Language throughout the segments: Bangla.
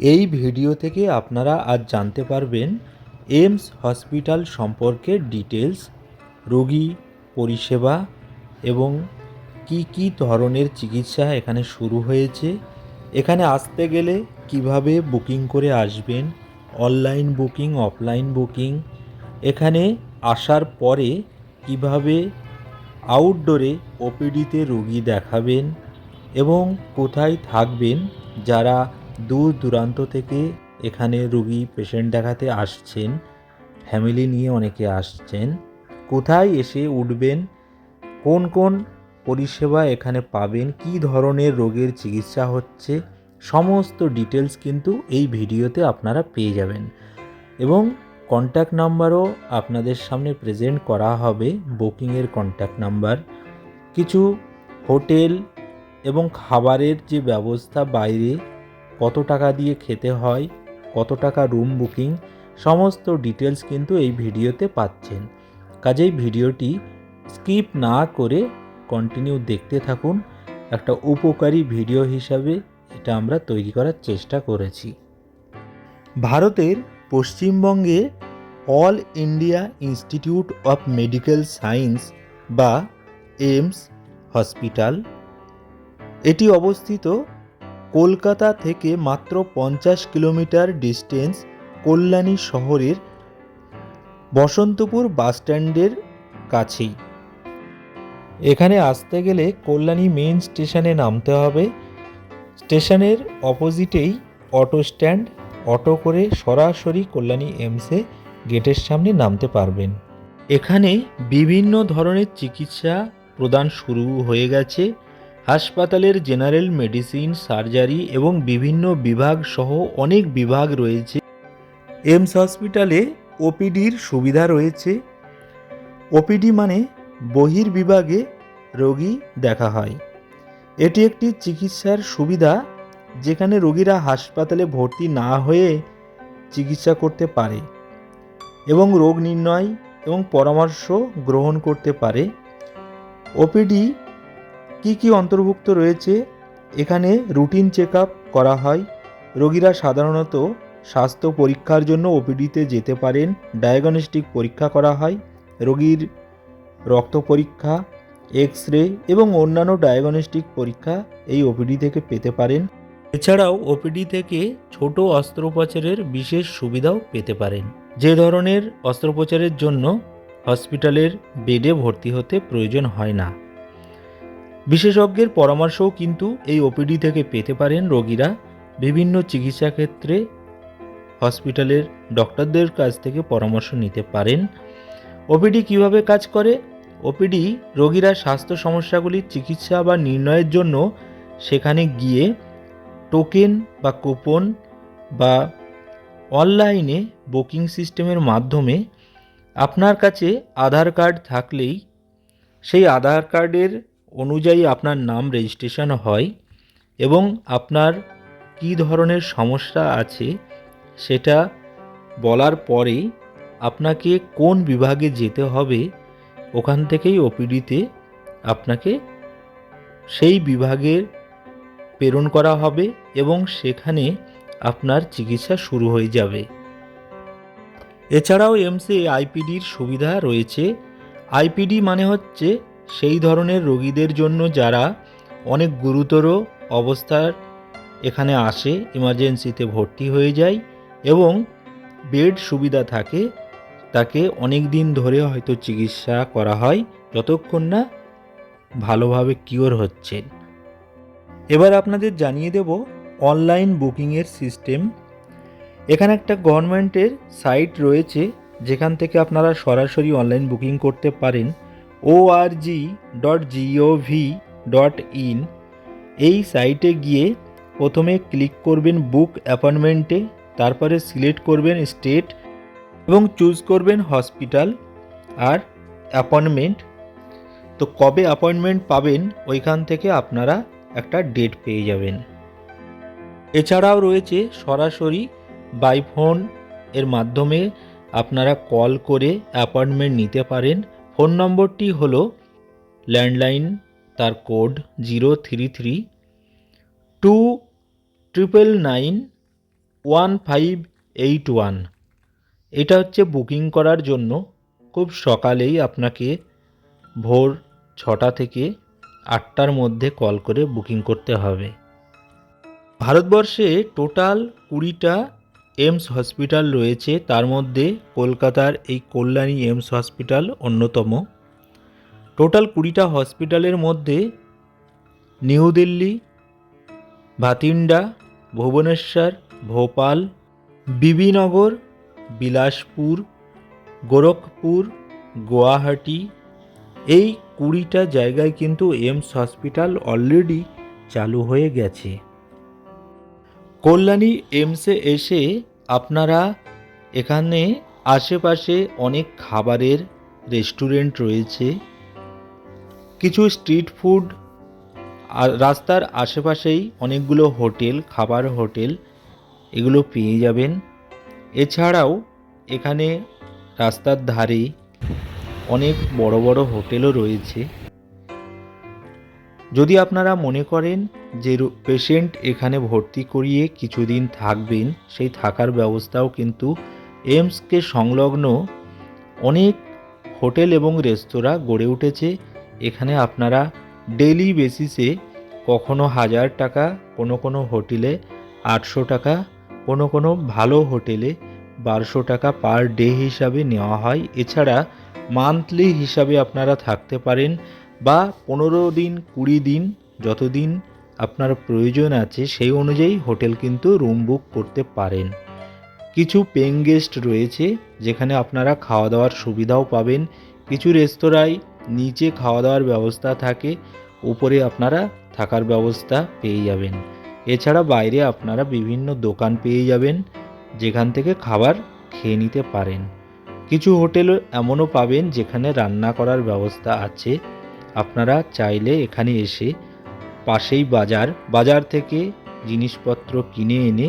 এই ভিডিও থেকে আপনারা আজ জানতে পারবেন এইমস হসপিটাল সম্পর্কে ডিটেলস রোগী, পরিষেবা এবং কি কি ধরনের চিকিৎসা এখানে শুরু হয়েছে, এখানে আসতে গেলে কীভাবে বুকিং করে আসবেন, অনলাইন বুকিং, অফলাইন বুকিং, এখানে আসার পরে কীভাবে আউটডোরে ওপিডিতে রোগী দেখাবেন এবং কোথায় থাকবেন, যারা দূর দূরান্ত থেকে এখানে রুগী পেশেন্ট দেখাতে আসছেন ফ্যামিলি নিয়ে অনেকে আসছেন। কোথায় এসে উঠবেন? কোন কোন পরিষেবা এখানে পাবেন? কি ধরনের রোগের চিকিৎসা হচ্ছে? সমস্ত ডিটেলস কিন্তু এই ভিডিওতে আপনারা পেয়ে যাবেন। এবং কন্ট্যাক্ট নাম্বারও আপনাদের সামনে প্রেজেন্ট করা হবে বুকিংয়ের কন্ট্যাক্ট নাম্বার কিছু হোটেল এবং খাবারের যে ব্যবস্থা বাইরে কত টাকা দিয়ে খেতে হয়, কত টাকা রুম বুকিং সমস্ত ডিটেলস কিন্তু এই ভিডিওতে পাচ্ছেন। কাজেই ভিডিওটি স্কিপ না করে কন্টিনিউ দেখতে থাকুন। একটা উপকারী ভিডিও হিসাবে এটা আমরা তৈরি করার চেষ্টা করেছি। ভারতের পশ্চিমবঙ্গে All India Institute of Medical Science বা এইমস হসপিটাল এটি অবস্থিত কলকাতা থেকে মাত্র পঞ্চাশ কিলোমিটার ডিস্টেন্স কল্যাণী শহরের বসন্তপুর বাসস্ট্যান্ডের কাছেই। এখানে আসতে গেলে কল্যাণী মেন স্টেশনে নামতে হবে। স্টেশনের অপোজিটেই অটো স্ট্যান্ড। অটো করে সরাসরি কল্যাণী এমসে গেটের সামনে নামতে পারবেন। এখানে বিভিন্ন ধরনের চিকিৎসা প্রদান শুরু হয়ে গেছে। হাসপাতালের জেনারেল মেডিসিন, সার্জারি এবং বিভিন্ন বিভাগ সহ অনেক বিভাগ রয়েছে। এমস হসপিটালে ওপিডির সুবিধা রয়েছে। ওপিডি মানে বহির বিভাগে রোগী দেখা হয়। এটি একটি চিকিৎসার সুবিধা যেখানে রোগীরা হাসপাতালে ভর্তি না হয়ে চিকিৎসা করতে পারে এবং রোগ নির্ণয় এবং পরামর্শ গ্রহণ করতে পারে। ওপিডি কি কি অন্তর্ভুক্ত রয়েছে? এখানে রুটিন চেক করা হয়। রোগীরা সাধারণত স্বাস্থ্য পরীক্ষার জন্য ওপিডিতে যেতে পারেন। ডায়াগনস্টিক পরীক্ষা করা হয়। রোগীর রক্ত পরীক্ষা এক্স রে এবং অন্যান্য ডায়াগনস্টিক পরীক্ষা এই ওপিডি থেকে পেতে পারেন। এছাড়াও ওপিডি থেকে ছোট অস্ত্রোপচারের বিশেষ সুবিধাও পেতে পারেন। যে ধরনের অস্ত্রোপচারের জন্য হসপিটালের বেডে ভর্তি হতে প্রয়োজন হয় না। বিশেষজ্ঞের পরামর্শও কিন্তু এই ওপিডি থেকে পেতে পারেন রোগীরা বিভিন্ন চিকিৎসা ক্ষেত্রে। হসপিটালের ডক্টরদের কাছ থেকে পরামর্শ নিতে পারেন। ওপিডি কীভাবে কাজ করে? ওপিডি রোগীরা স্বাস্থ্য সমস্যাগুলির চিকিৎসা বা নির্ণয়ের জন্য সেখানে গিয়ে টোকেন বা কুপন বা অনলাইনে বুকিং সিস্টেমের মাধ্যমে আপনার কাছে আধার কার্ড থাকলেই সেই আধার কার্ডের অনুযায়ী আপনার নাম রেজিস্ট্রেশন হয় এবং আপনার কী ধরনের সমস্যা আছে সেটা বলার পরেই আপনাকে কোন বিভাগে যেতে হবে ওখান থেকেই ওপিডিতে আপনাকে সেই বিভাগে প্রেরণ করা হবে এবং সেখানে আপনার চিকিৎসা শুরু হয়ে যাবে। এছাড়াও এমসে আইপিডির সুবিধা রয়েছে। আইপিডি মানে হচ্ছে সেই ধরনের রোগীদের জন্য যারা অনেক গুরুতর অবস্থার এখানে আসে ইমার্জেন্সিতে ভর্তি হয়ে যায় এবং বেড সুবিধা থাকে, তাকে অনেক দিন ধরে হয়তো চিকিৎসা করা হয় যতক্ষণ না ভালোভাবে কিওর হচ্ছে। এবার আপনাদের জানিয়ে দেব অনলাইন বুকিংয়ের সিস্টেম এখানে একটা গভর্নমেন্টের সাইট রয়েছে, যেখান থেকে আপনারা সরাসরি অনলাইন বুকিং করতে পারেন। O R G dot G O V dot in এই সাইটে গিয়ে প্রথমে ক্লিক করবেন বুক অ্যাপয়েন্টমেন্টে তারপরে সিলেক্ট করবেন স্টেট এবং চুজ করবেন হসপিটাল আর অ্যাপয়েন্টমেন্ট তো কবে অ্যাপয়েন্টমেন্ট পাবেন, ওইখান থেকে আপনারা একটা ডেট পেয়ে যাবেন। এছাড়াও রয়েছে সরাসরি বাই ফোন এর মাধ্যমে আপনারা কল করে অ্যাপয়েন্টমেন্ট নিতে পারেন। ফোন নম্বরটি হল ল্যান্ডলাইন, তার code zero three three, two triple nine one five eight one. এটা হচ্ছে বুকিং করার জন্য খুব সকালেই আপনাকে ভোর ছটা থেকে আটটার মধ্যে কল করে বুকিং করতে হবে। ভারতবর্ষে টোটাল কুড়িটা এমস হসপিটাল রয়েছে, তার মধ্যে কলকাতার এই কল্যাণী এমস হসপিটাল অন্যতম। টোটাল কুড়িটা হসপিটালের মধ্যে নিউ দিল্লি, ভাতিন্ডা, ভুবনেশ্বর, ভোপাল, বিবিনগর, বিলাসপুর, গোরখপুর, গুয়াহাটি, এই কুড়িটা জায়গায় কিন্তু এমস হসপিটাল অলরেডি চালু হয়ে গেছে। কল্যাণী এমসে এসে আপনারা এখানে আশেপাশে অনেক খাবারের রেস্টুরেন্ট রয়েছে। কিছু স্ট্রিট ফুড আর রাস্তার আশেপাশেই অনেকগুলো হোটেল, খাবার হোটেল এগুলো পেয়ে যাবেন। এছাড়াও এখানে রাস্তার ধারে অনেক বড় বড় হোটেলও রয়েছে। যদি আপনারা মনে করেন যে পেশেন্ট এখানে ভর্তি করিয়ে কিছুদিন থাকবেন, সেই থাকার ব্যবস্থাও কিন্তু এমসকে সংলগ্ন অনেক হোটেল এবং রেস্তোরাঁ গড়ে উঠেছে। এখানে আপনারা ডেলি বেসিসে কখনো হাজার টাকা, কোনো কোনো হোটেলে আটশো টাকা, কোনো কোনো ভালো হোটেলে বারোশো টাকা পার ডে হিসাবে নেওয়া হয়। এছাড়া মান্থলি হিসাবে আপনারা থাকতে পারেন বা পনেরো দিন, কুড়ি দিন, যতদিন আপনার প্রয়োজন আছে, সেই অনুযায়ী হোটেল কিন্তু রুম বুক করতে পারেন। কিছু পেইং গেস্ট রয়েছে, যেখানে আপনারা খাওয়া দাওয়ার সুবিধাও পাবেন। কিছু রেস্তোরাঁয় নিচে খাওয়া দাওয়ার ব্যবস্থা থাকে, উপরে আপনারা থাকার ব্যবস্থা পেয়ে যাবেন। এছাড়া বাইরে আপনারা বিভিন্ন দোকান পেয়ে যাবেন, যেখান থেকে খাবার খেয়ে নিতে পারেন। কিছু হোটেল এমনও পাবেন, যেখানে রান্না করার ব্যবস্থা আছে। আপনারা চাইলে এখানে এসে পাশেই বাজার। বাজার থেকে জিনিসপত্র কিনে এনে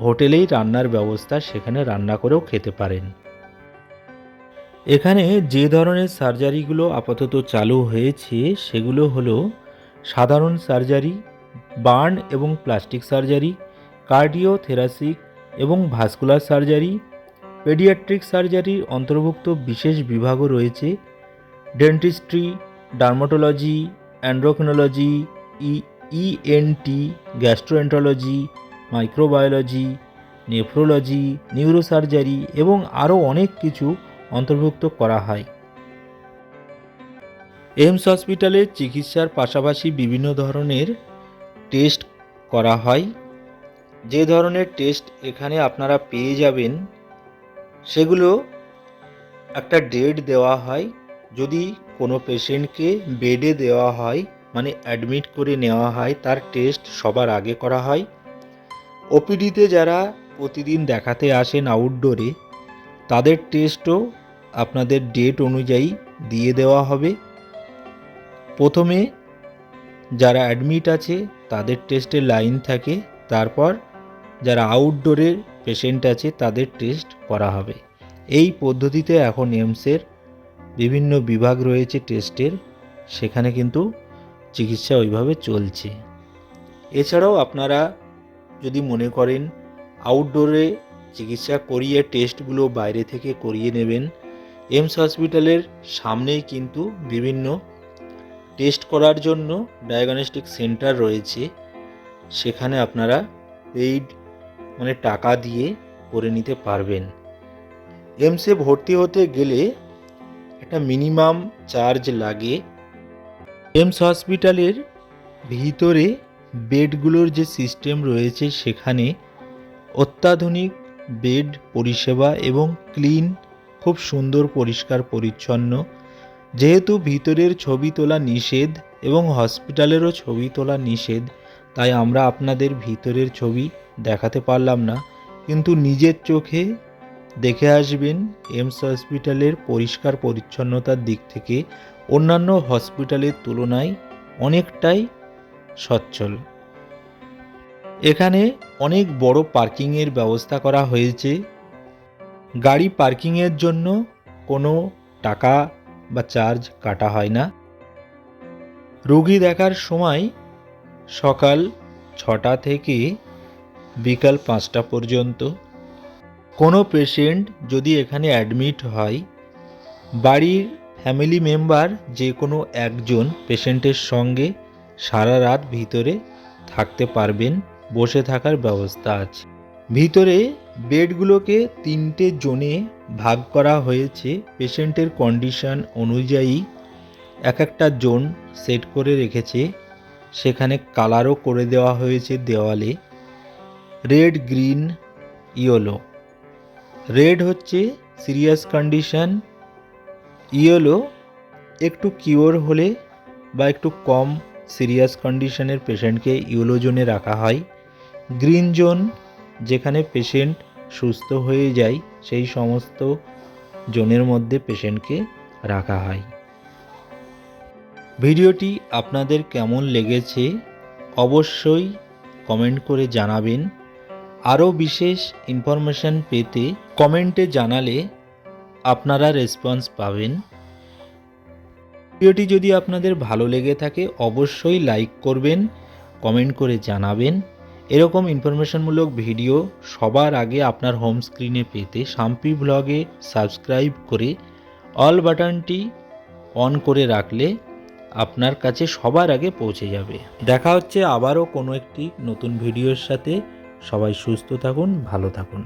হোটেলেই রান্নার ব্যবস্থা সেখানে রান্না করেও খেতে পারেন। এখানে যে ধরনের সার্জারিগুলো আপাতত চালু হয়েছে, সেগুলো হলো সাধারণ সার্জারি, বার্ন এবং প্লাস্টিক সার্জারি কার্ডিও থেরাসিক এবং ভাস্কুলার সার্জারি, পেডিয়াট্রিক সার্জারির অন্তর্ভুক্ত বিশেষ বিভাগও রয়েছে। Dentistry, dermatology, endocrinology E E N T gastroenterology microbiology nephrology neurosurgery এবং আরও অনেক কিছু অন্তর্ভুক্ত করা হয়। এমস হসপিটালে চিকিৎসার পাশাপাশি বিভিন্ন ধরনের টেস্ট করা হয়। যে ধরনের টেস্ট এখানে আপনারা পেয়ে যাবেন, সেগুলো একটা ডেট দেওয়া হয়। যদি কোনো পেশেন্টকে বেডে দেওয়া হয় মানে অ্যাডমিট করে নেওয়া হয়, তার টেস্ট সবার আগে করা হয়। ওপিডিতে যারা প্রতিদিন দেখাতে আসেন আউটডোরে তাদের টেস্টও আপনাদের ডেট অনুযায়ী দিয়ে দেওয়া হবে। প্রথমে যারা অ্যাডমিট আছে, তাদের টেস্টের লাইন থাকে, তারপর যারা আউটডোরের পেশেন্ট আছে, তাদের টেস্ট করা হবে। এই পদ্ধতিতে এখন এমসের বিভিন্ন বিভাগ রয়েছে টেস্টের সেখানে কিন্তু চিকিৎসা ওইভাবে চলছে। এছাড়াও আপনারা যদি মনে করেন আউটডোরে চিকিৎসা করিয়ে টেস্টগুলো বাইরে থেকে করিয়ে নেবেন, এমস হসপিটালের সামনেই কিন্তু বিভিন্ন টেস্ট করার জন্য ডায়াগনস্টিক সেন্টার রয়েছে। সেখানে আপনারা পেইড মানে টাকা দিয়ে করে নিতে পারবেন। এমসে ভর্তি হতে গেলে একটা মিনিমাম চার্জ লাগে। এমস হসপিটালের ভিতরে বেডগুলোর যে সিস্টেম রয়েছে সেখানে অত্যাধুনিক বেড পরিষেবা এবং ক্লিন, খুব সুন্দর, পরিষ্কার, পরিচ্ছন্ন। যেহেতু ভিতরের ছবি তোলা নিষেধ এবং হসপিটালেরও ছবি তোলা নিষেধ, তাই আমরা আপনাদের ভিতরের ছবি দেখাতে পারলাম না। কিন্তু নিজের চোখে দেখে আসবেন এমস হসপিটালের পরিষ্কার, পরিচ্ছন্নতার দিক থেকে অন্যান্য হসপিটালের তুলনায় অনেকটাই সচ্ছল। এখানে অনেক বড় পার্কিংয়ের ব্যবস্থা করা হয়েছে। গাড়ি পার্কিংয়ের জন্য কোনো টাকা বা চার্জ কাটা হয় না। রোগী দেখার সময় সকাল ছটা থেকে বিকাল পাঁচটা পর্যন্ত। কোনো পেশেন্ট যদি এখানে অ্যাডমিট হয়, বাড়ির ফ্যামিলি মেম্বার যে কোনো একজন পেশেন্টের সঙ্গে সারা রাত ভিতরে থাকতে পারবেন, বসে থাকার ব্যবস্থা আছে। ভিতরে বেডগুলোকে তিনটে জোনে ভাগ করা হয়েছে। পেশেন্টের কন্ডিশন অনুযায়ী এক একটা জোন সেট করে রেখেছে। সেখানে কালারও করে দেওয়া হয়েছে দেওয়ালে। Red, green, yellow. রেড হচ্ছে সিরিয়াস কন্ডিশন ইয়েলো একটু কিওর হলে বা একটু কম সিরিয়াস কন্ডিশনের পেশেন্টকে ইয়েলো জোনে রাখা হয়। গ্রিন জোন যেখানে পেশেন্ট সুস্থ হয়ে যায়, সেই সমস্ত জোনের মধ্যে পেশেন্টকে রাখা হয়। ভিডিওটি আপনাদের কেমন লেগেছে অবশ্যই কমেন্ট করে জানাবেন। আরও বিশেষ ইনফরমেশন পেতে কমেন্টে জানালে আপনারা রেসপন্স পাবেন। ভিডিওটি যদি আপনাদের ভালো লেগে থাকে, অবশ্যই লাইক করবেন কমেন্ট করে জানাবেন। এরকম ইনফরমেশনমূলক ভিডিও সবার আগে আপনার হোম স্ক্রিনে পেতে শাম্পি ব্লগে সাবস্ক্রাইব করে অল বাটনটি অন করে রাখলে আপনার কাছে সবার আগে পৌঁছে যাবে। দেখা হচ্ছে আবারও কোনো একটি নতুন ভিডিওর সাথে। সবাই সুস্থ থাকুন, ভালো থাকুন।